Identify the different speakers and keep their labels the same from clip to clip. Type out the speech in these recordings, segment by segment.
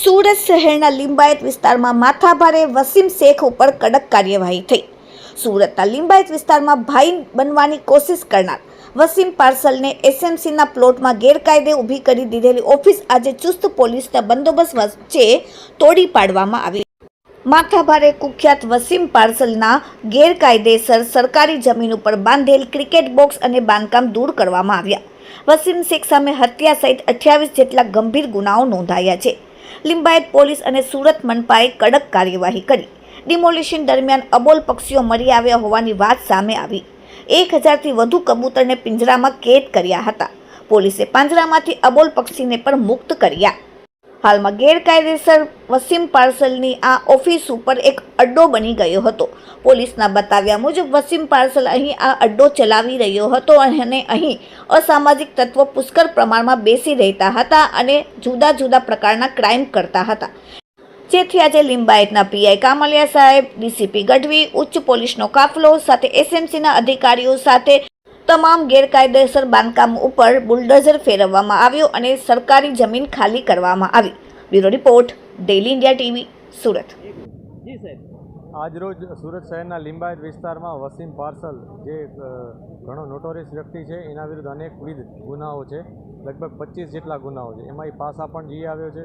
Speaker 1: સુરત શહેરના લિંબાયત વિસ્તારમાં માથાભારે વસીમ શેખ ઉપર કડક કાર્યવાહી થઈ. સુરતના લિંબાયત વિસ્તારમાં ભાઈ બનવાની કોશિશ કરનાર વસીમ પાર્સલને એસએમસીના પ્લોટમાં ગેરકાયદે ઊભી કરી દીધેલી ઓફિસ આજે ચુસ્ત પોલીસના બંદોબસ્ત વચ્ચે તોડી પાડવામાં આવી. માથાભારે કુખ્યાત વસીમ પાર્સલના ગેરકાયદેસર સરકારી જમીન ઉપર બાંધેલ ક્રિકેટ બોક્સ અને બાંધકામ દૂર કરવામાં આવ્યા. વસીમ શેખ સામે હત્યા સહિત અઠ્યાવીસ જેટલા ગંભીર ગુનાઓ નોંધાયા છે. લિંબાયત પોલીસ અને સુરત મનપાએ કડક કાર્યવાહી કરી. ડિમોલિશન દરમિયાન અબોલ પક્ષીઓ મરી આવ્યા હોવાની વાત સામે આવી. એક હજારથી વધુ કબૂતરને પિંજરામાં કેદ કર્યા હતા. પોલીસે પાંજરામાંથી અબોલ પક્ષીને પણ મુક્ત કર્યા. હાલમાં ગેરકાયદેસર વસીમ પાર્સલની આ ઓફિસ ઉપર એક અડ્ડો બની ગયો હતો. પોલીસના બતાવ્યા મુજબ, વસીમ પાર્સલ અહીં આ અડ્ડો ચલાવી રહ્યો હતો અને અહીં અસામાજિક તત્વો પુષ્કળ પ્રમાણમાં બેસી રહેતા હતા અને જુદા જુદા પ્રકારના ક્રાઇમ કરતા હતા. જેથી આજે લિંબાયતના પીઆઈ કામલિયા સાહેબ ડીસીપી ગઢવી, ઉચ્ચ પોલીસનો કાફલો સાથે એસએમસીના અધિકારીઓ સાથે તમામ ગેરકાયદેસર બાંધકામ ઉપર બુલડોઝર ફેરવવામાં આવ્યો અને સરકારી જમીન ખાલી કરવામાં આવી. Bureau report daily India TV, Surat.
Speaker 2: આજરોજ સુરત શહેરના લિંબાયત વિસ્તારમાં વસીમ પાર્સલ, જે ઘણો નોટોરિયસ વ્યક્તિ છે, એના વિરુદ્ધ અનેકવિધ ગુનાઓ છે. લગભગ પચીસ જેટલા ગુનાઓ છે. એમાં એ પાસા પણ જઈ આવ્યો છે.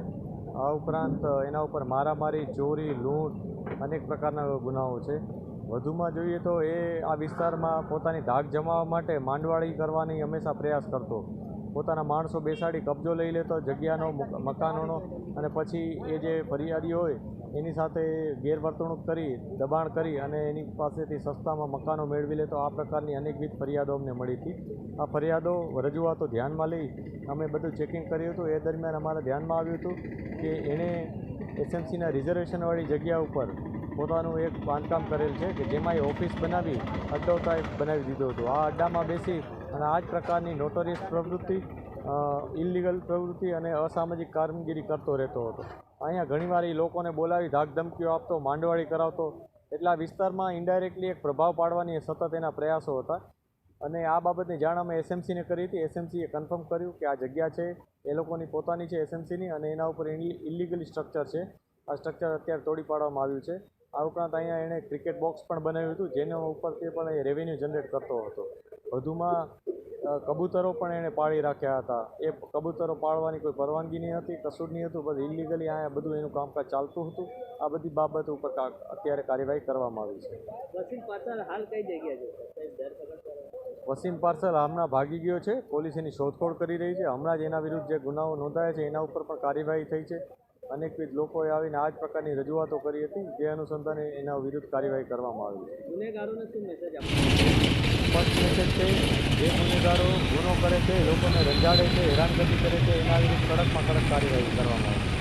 Speaker 2: આ ઉપરાંત એના ઉપર મારામારી, ચોરી, લૂંટ અનેક પ્રકારના ગુનાઓ છે. વધુમાં જોઈએ તો એ આ વિસ્તારમાં પોતાની ધાક જમાવવા માટે માંડવાળી કરવાની હંમેશા પ્રયાસ કરતો. પોતાના માણસો બેસાડી કબજો લઈ લેતો, જગ્યાનો મકાનોનો અને પછી એ જે ફરિયાદી હોય, એની સાથે ગેરવર્તણૂક કરી, દબાણ કરી અને એની પાસેથી સસ્તામાં મકાનો મેળવી લેતો આ પ્રકારની અનેકવિધ ફરિયાદો અમને મળી હતી. આ ફરિયાદો રજૂઆતો ધ્યાનમાં લઈ અમે બધું ચેકિંગ કર્યું હતું. એ દરમિયાન અમારા ધ્યાનમાં આવ્યું હતું કે એણે એસએમસીના રિઝર્વેશનવાળી જગ્યા ઉપર પોતાનું એક બાંધકામ કરેલ છે કે જેમાં એ ઓફિસ બનાવી અડ્ડો બનાવી દીધો હતો. આ અડ્ડામાં બેસી અને આ જ પ્રકારની નોટોરિયસ પ્રવૃત્તિ ઇલિગલ પ્રવૃત્તિ અને અસામાજિક કામગીરી કરતો રહેતો હતો. અહીંયા ઘણીવાર એ લોકોને બોલાવી ધાકધમકીઓ આપતો, માંડવાળી કરાવતો. એટલા વિસ્તારમાં ઇન્ડાયરેક્ટલી એક પ્રભાવ પાડવાની સતત એના પ્રયાસો હતા. અને આ બાબતની જાણ અમે એસએમસીને કરી હતી. એસએમસીએ કન્ફર્મ કર્યું કે આ જગ્યા છે, એ લોકોની પોતાની છે એસએમસીની અને એના ઉપર ઇલિગલી સ્ટ્રક્ચર છે. આ સ્ટ્રક્ચર અત્યારે તોડી પાડવામાં આવ્યું છે. આ ઉપરાંત અહીંયા એણે ક્રિકેટ બોક્સ પણ બનાવ્યું હતું જેના ઉપરથી પણ એ રેવન્યુ જનરેટ કરતો હતો. વધુમાં કબૂતરો પણ એણે પાળી રાખ્યા હતા. એ કબૂતરો પાળવાની કોઈ પરવાનગી નહીં હતી કશું નહીં હતું બસ ઇલિગલી અહીંયા બધું એનું કામકાજ ચાલતું હતું. આ બધી બાબત ઉપર કા- અત્યારે કાર્યવાહી કરવામાં આવી છે.
Speaker 3: વસીમ પાર્સલ
Speaker 2: હમણાં ભાગી ગયો છે પોલીસ એની શોધખોળ કરી રહી છે. હમણાં જ એના વિરુદ્ધ જે ગુનાઓ નોંધાયા છે એના ઉપર પણ કાર્યવાહી થઈ છે. અનેકવિધ લોકોએ આવીને આ જ પ્રકારની રજૂઆતો કરી હતી જે અનુસંધાને એના વિરુદ્ધ કાર્યવાહી કરવામાં આવી છે
Speaker 3: ગુનેગારોને શું મેસેજ
Speaker 2: ફર્સ્ટ મેસેજ છે જે ગુનેગારો ગુનો કરે છે લોકોને રંજાડે છે હેરાનગતિ કરે છે એના વિરુદ્ધ કડકમાં કડક કાર્યવાહી કરવામાં આવે. છે